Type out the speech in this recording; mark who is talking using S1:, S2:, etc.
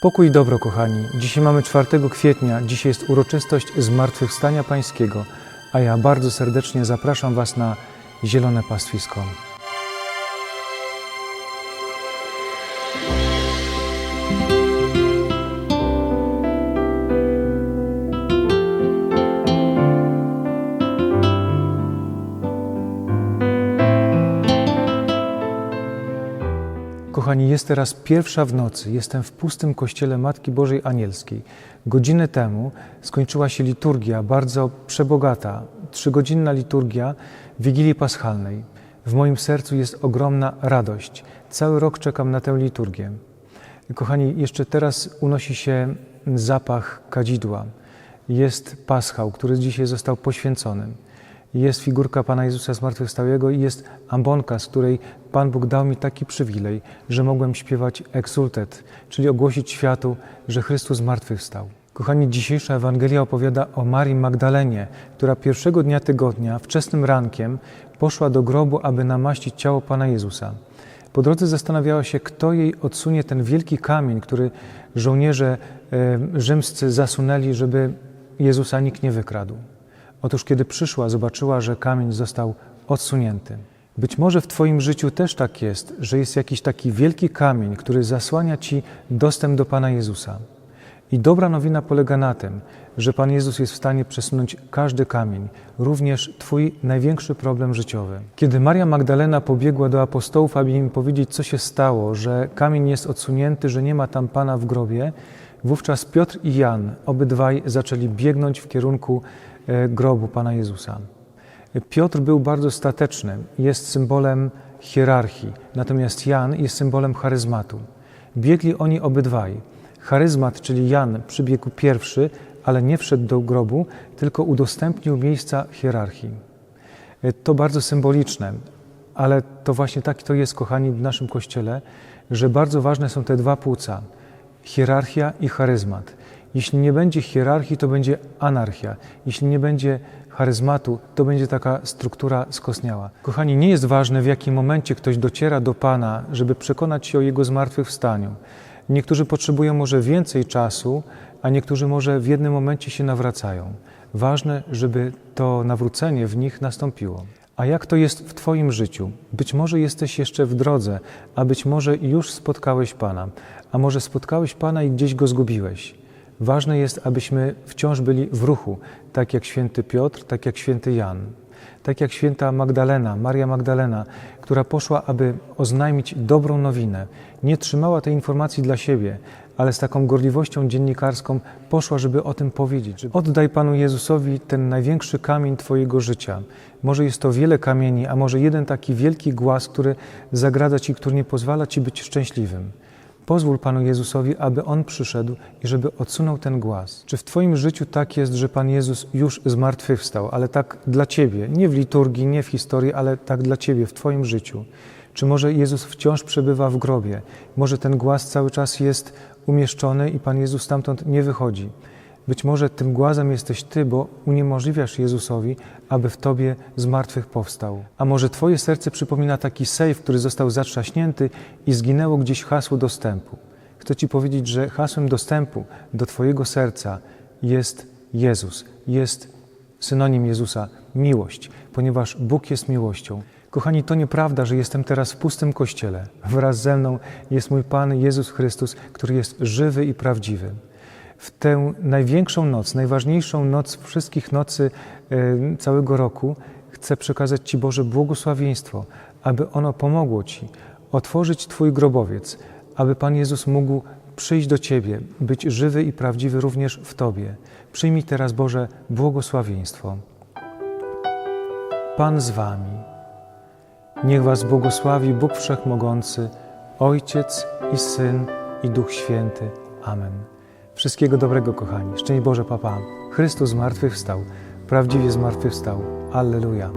S1: Pokój i dobro, kochani. Dzisiaj mamy 4 kwietnia, dzisiaj jest uroczystość Zmartwychwstania Pańskiego, a ja bardzo serdecznie zapraszam Was na Zielone Pastwisko. Kochani, jest teraz pierwsza w nocy. Jestem w pustym kościele Matki Bożej Anielskiej. Godzinę temu skończyła się liturgia, bardzo przebogata, trzygodzinna liturgia Wigilii Paschalnej. W moim sercu jest ogromna radość. Cały rok czekam na tę liturgię. Kochani, jeszcze teraz unosi się zapach kadzidła. Jest paschał, który dzisiaj został poświęcony jest figurka Pana Jezusa Zmartwychwstałego i jest ambonka, z której Pan Bóg dał mi taki przywilej, że mogłem śpiewać exultet, czyli ogłosić światu, że Chrystus zmartwychwstał. Kochani, dzisiejsza Ewangelia opowiada o Marii Magdalenie, która pierwszego dnia tygodnia, wczesnym rankiem, poszła do grobu, aby namaścić ciało Pana Jezusa. Po drodze zastanawiała się, kto jej odsunie ten wielki kamień, który żołnierze e, rzymscy zasunęli, żeby Jezusa nikt nie wykradł. Otóż, kiedy przyszła, zobaczyła, że kamień został odsunięty. Być może w Twoim życiu też tak jest, że jest jakiś taki wielki kamień, który zasłania Ci dostęp do Pana Jezusa. I dobra nowina polega na tym, że Pan Jezus jest w stanie przesunąć każdy kamień, również Twój największy problem życiowy. Kiedy Maria Magdalena pobiegła do apostołów, aby im powiedzieć, co się stało, że kamień jest odsunięty, że nie ma tam Pana w grobie, wówczas Piotr i Jan, obydwaj zaczęli biegnąć w kierunku e, grobu Pana Jezusa. Piotr był bardzo stateczny, jest symbolem hierarchii, natomiast Jan jest symbolem charyzmatu. Biegli oni obydwaj. Charyzmat, czyli Jan, przybiegł pierwszy, ale nie wszedł do grobu, tylko udostępnił miejsca hierarchii. To bardzo symboliczne, ale to właśnie tak to jest, kochani, w naszym kościele, że bardzo ważne są te dwa płuca hierarchia i charyzmat. Jeśli nie będzie hierarchii, to będzie anarchia. Jeśli nie będzie charyzmatu, to będzie taka struktura skosniała. Kochani, nie jest ważne, w jakim momencie ktoś dociera do Pana, żeby przekonać się o Jego zmartwychwstaniu. Niektórzy potrzebują może więcej czasu, a niektórzy może w jednym momencie się nawracają. Ważne, żeby to nawrócenie w nich nastąpiło. A jak to jest w Twoim życiu? Być może jesteś jeszcze w drodze, a być może już spotkałeś Pana, a może spotkałeś Pana i gdzieś go zgubiłeś. Ważne jest, abyśmy wciąż byli w ruchu, tak jak święty Piotr, tak jak święty Jan, tak jak święta Magdalena, Maria Magdalena, która poszła, aby oznajmić dobrą nowinę. Nie trzymała tej informacji dla siebie, ale z taką gorliwością dziennikarską poszła, żeby o tym powiedzieć. Oddaj Panu Jezusowi ten największy kamień Twojego życia. Może jest to wiele kamieni, a może jeden taki wielki głaz, który zagradza Ci, który nie pozwala Ci być szczęśliwym. Pozwól Panu Jezusowi, aby On przyszedł i żeby odsunął ten głaz. Czy w Twoim życiu tak jest, że Pan Jezus już zmartwychwstał, ale tak dla Ciebie, nie w liturgii, nie w historii, ale tak dla Ciebie, w Twoim życiu? Czy może Jezus wciąż przebywa w grobie? Może ten głaz cały czas jest umieszczony i Pan Jezus stamtąd nie wychodzi? Być może tym głazem jesteś Ty, bo uniemożliwiasz Jezusowi, aby w Tobie z martwych powstał. A może Twoje serce przypomina taki sejf, który został zatrzaśnięty i zginęło gdzieś hasło dostępu. Chcę Ci powiedzieć, że hasłem dostępu do Twojego serca jest Jezus, jest synonim Jezusa miłość, ponieważ Bóg jest miłością. Kochani, to nieprawda, że jestem teraz w pustym kościele. Wraz ze mną jest mój Pan Jezus Chrystus, który jest żywy i prawdziwy w tę największą noc, najważniejszą noc wszystkich nocy e, całego roku, chcę przekazać Ci Boże błogosławieństwo, aby ono pomogło Ci otworzyć Twój grobowiec, aby Pan Jezus mógł przyjść do Ciebie, być żywy i prawdziwy również w Tobie. Przyjmij teraz Boże błogosławieństwo. Pan z Wami. Niech Was błogosławi Bóg Wszechmogący, Ojciec i Syn i Duch Święty. Amen. Wszystkiego dobrego, kochani. Szczęść Boże, Papa. Chrystus zmartwychwstał. Prawdziwie zmartwychwstał. Alleluja.